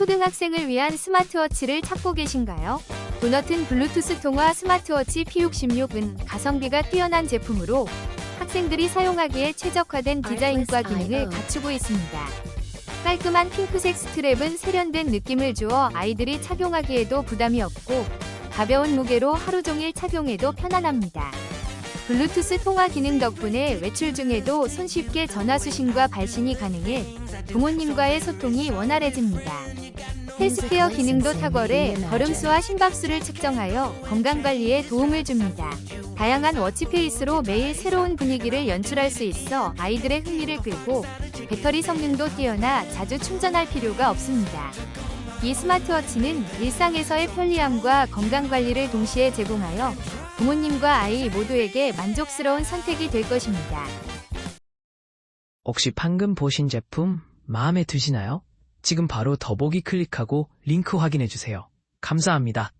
초등학생을 위한 스마트워치를 찾고 계신가요? 도너튼 블루투스 통화 스마트워치 P66은 가성비가 뛰어난 제품으로 학생들이 사용하기에 최적화된 디자인과 기능을 갖추고 있습니다. 깔끔한 핑크색 스트랩은 세련된 느낌을 주어 아이들이 착용하기에도 부담이 없고 가벼운 무게로 하루 종일 착용해도 편안합니다. 블루투스 통화 기능 덕분에 외출 중에도 손쉽게 전화 수신과 발신이 가능해 부모님과의 소통이 원활해집니다. 헬스케어 기능도 탁월해 걸음수와 심박수를 측정하여 건강관리에 도움을 줍니다. 다양한 워치페이스로 매일 새로운 분위기를 연출할 수 있어 아이들의 흥미를 끌고 배터리 성능도 뛰어나 자주 충전할 필요가 없습니다. 이 스마트워치는 일상에서의 편리함과 건강관리를 동시에 제공하여 부모님과 아이 모두에게 만족스러운 선택이 될 것입니다. 혹시 방금 보신 제품 마음에 드시나요? 지금 바로 더보기 클릭하고 링크 확인해 주세요. 감사합니다.